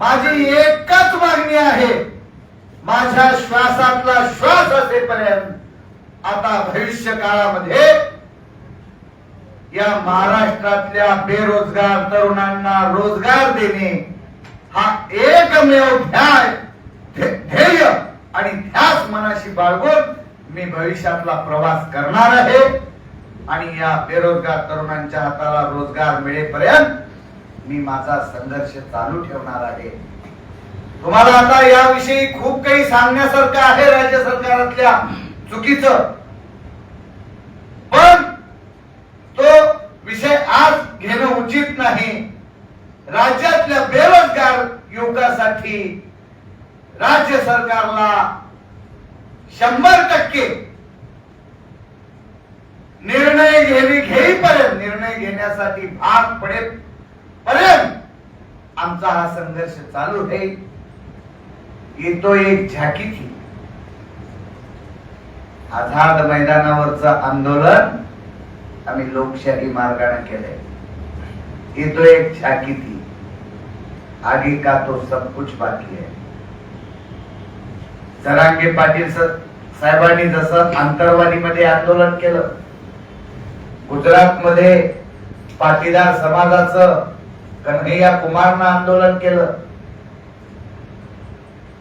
माझी एकच मागणी आहे. माझ्या श्वासातला श्वास असेपर्यंत आता भविष्य काळामध्ये या महाराष्ट्रातल्या बेरोजगार तरुणांना रोजगार देणे हा एकमेव ध्याय ध्येय आणि ध्यास मनाशी बाळगून मी भविष्यातला प्रवास करणार आहे. आणि या बेरोजगार तरुणांच्या हाताला रोजगार मिळेपर्यंत मी माझा संघर्ष चालू ठेवणार आहे. तुम्हाला आता याविषयी खूप काही सांगण्यासारखं आहे राज्य सरकारातल्या चुकीचं. पण तो विषय आज घेणं उचित नाही. राज्यातल्या बेरोजगार युवकासाठी राज्य सरकारला शंभर टक्के निर्णय घेणे घेईपर्यंत निर्णय घेण्यासाठी भाग पडेल. पडेपर्यंत आमचा हा संघर्ष चालू आहे. येतो एक झाकीची. आझाद मैदानावरचं आंदोलन आम्ही लोकशाही मार्गाने केलंय. येतो एक झाकी थी आगे का तो सब कुछ बाकी है जरांगे पाटील साहेबांनी जसं आंतरवादीमध्ये आंदोलन केलं गुजरात मध्ये पाटीदार समाजाचं कन्हैया कुमारनं आंदोलन केलं.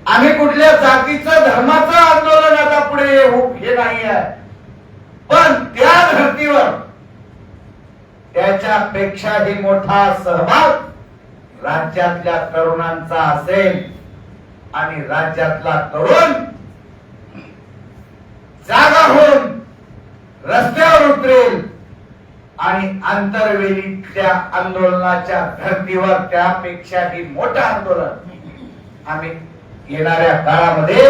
आम्ही कुठल्या जातीचं धर्माचं आंदोलन आता पुढे हे नाही आहे. पण त्या धर्तीवर त्याच्यापेक्षाही मोठा सहभाग राज्यातल्या तरुणांचा असेल आणि राज्यातला तरुण जागा होऊन रस्त्यावर उतरेल. आणि आंतरवेलीतल्या आंदोलनाच्या धर्तीवर त्यापेक्षाही मोठं आंदोलन. आम्ही येणाऱ्या काळामध्ये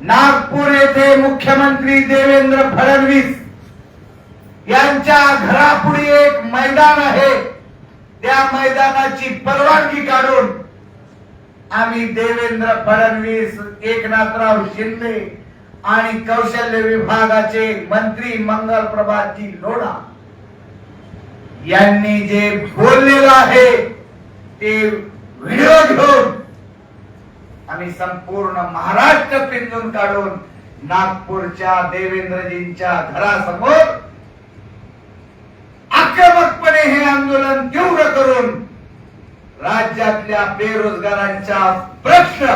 नागपूर येथे मुख्यमंत्री देवेंद्र फडणवीस यांच्या घरापुढे एक मैदान आहे. त्या मैदानाची परवानगी काढून आम्ही देवेंद्र फडणवीस एकनाथराव शिंदे आणि कौशल्य विभागाचे मंत्री मंगल प्रभातजी लोढा यांनी जे बोललेलं आहे ते व्हिडिओ घेऊन आम्ही संपूर्ण महाराष्ट्र पिंजून काढून नागपूरच्या देवेंद्रजींच्या घरासमोर आक्रमकपणे हे आंदोलन तीव्र करून राज्यातल्या बेरोजगारांच्या प्रश्न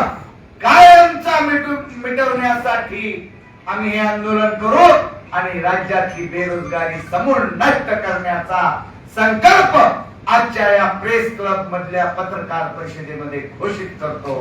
कायमचा मिटवण्यासाठी आम्ही हे आंदोलन करू आणि राज्यातली बेरोजगारी समूळ नष्ट करण्याचा संकल्प आजच्या या प्रेस क्लब मधल्या पत्रकार परिषदेमध्ये घोषित करतो.